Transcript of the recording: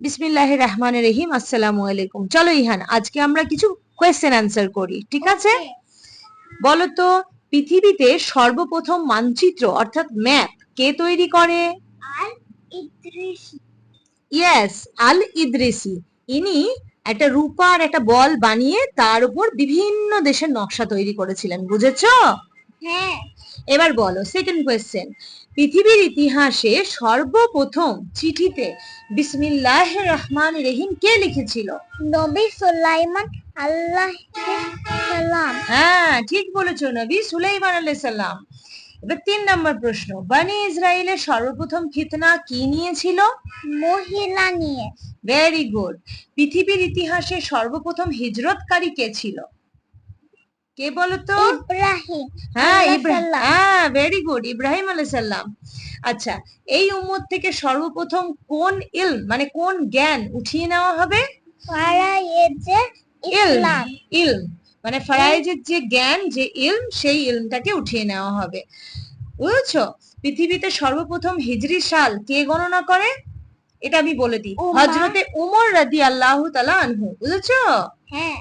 বিসমিল্লাহ রহমান রহিম আসসালামু আলাইকুম। চলো ইহান আজকে আমরা কিছু কোয়েশ্চেন অ্যান্সার করি ঠিক আছে? বলো তো পৃথিবীতে সর্বপ্রথম মানচিত্র অর্থাৎ ম্যাপ কে তৈরি করে? ইয়েস আল ইদ্রিসি ইনি একটা রূপার একটা বল বানিয়ে তার উপর বিভিন্ন দেশের নকশা তৈরি করেছিলেন বুঝেছ? হ্যাঁ। এবার বলো সেকেন্ড কোয়েশ্চেন পৃথিবীর ইতিহাসে সর্বপ্রথম চিঠিতে বিসমিল্লাহ রহমান রহিম কে লিখেছিল? নবী সুলাইমান আল্লাহ সালাম। হ্যাঁ ঠিক বলেছ নবী সুলাইমান আলাইহিস সালাম। এবার তিন নম্বর প্রশ্ন বানি ইসরায়েলের সর্বপ্রথম ফিতনা কি নিয়েছিল মহিলা নিয়ে। ভেরি গুড পৃথিবীর ইতিহাসে সর্বপ্রথম হিজরতকারী কে ছিল? কে বলো তো? ইব্রাহিম। হ্যাঁ ইব্রাহিম। হ্যাঁ ভেরি গুড ইব্রাহিম আলাইহিস সালাম। আচ্ছা এই উম্মত থেকে সর্বপ্রথম কোন ইলম মানে কোন জ্ঞান উঠিয়ে নেওয়া হবে? ইলম ইলম। মানে ফারাইজের যে জ্ঞান যে ইলম সেই ইলমটাকে উঠিয়ে নেওয়া হবে। বুঝেছ? পৃথিবীতে সর্বপ্রথম হিজরি সাল কে গণনা করে? এটা আমি বলে দিই। হজরতে উমর রাদি আল্লাহ তালা আনহু। বুঝেছ? হ্যাঁ।